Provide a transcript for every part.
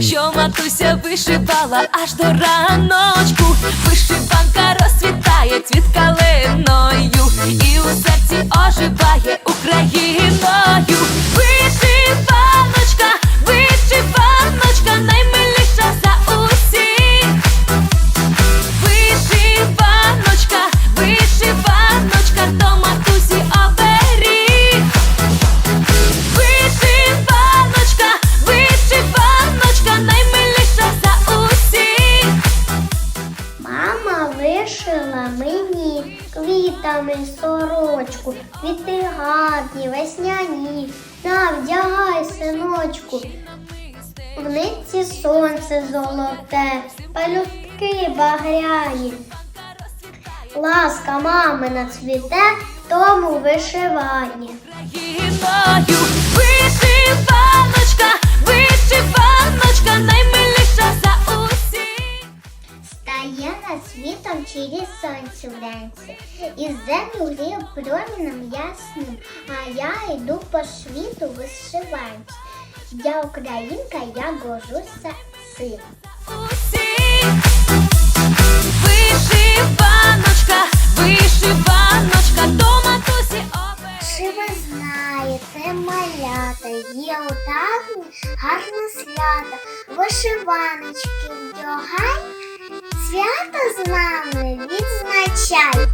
що матуся вишивала аж до раночку. Вишила мені квітами сорочку, квіти гарні, весняні, навдягай, синочку. В нитці сонце золоте, палюстки багряні. Ласка мамина цвіте тому вишиванні. Через сонце вранці, і землю промінем ясним, а я йду по світу вишиванці. Я українка, я горжуся. Усіх. Вишиваночка, вишиваночка, до матусі. Чи ви знаєте, малята, є у гарне свято, вишиваночки вдягай, свято з нами відзначай.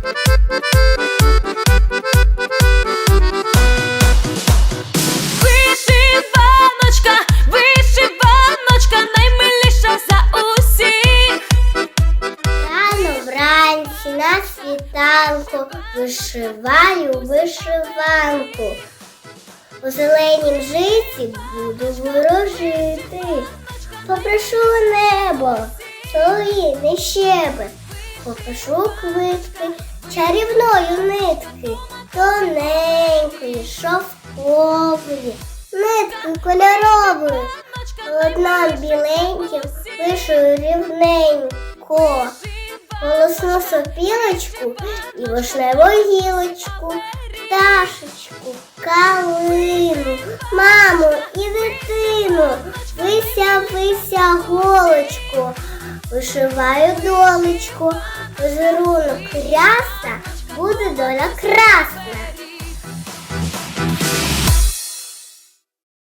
Вишиваночка, вишиваночка, наймиліша за усіх. Рано вранці на світанку вишиваю вишиванку. У зеленім житті буду ворожити. Попрошу небо, солов'ї не щебе. Попрошу квитки чарівної нитки, тоненької, шовкової, нитки кольорової. Одна біленьким вишию рівненько. Голосну сопілочку і вишневу гілочку, пташечку, калину, маму і дитину, вися, вися голочку, вишиваю долечку, візерунок ряса, буде доля красна.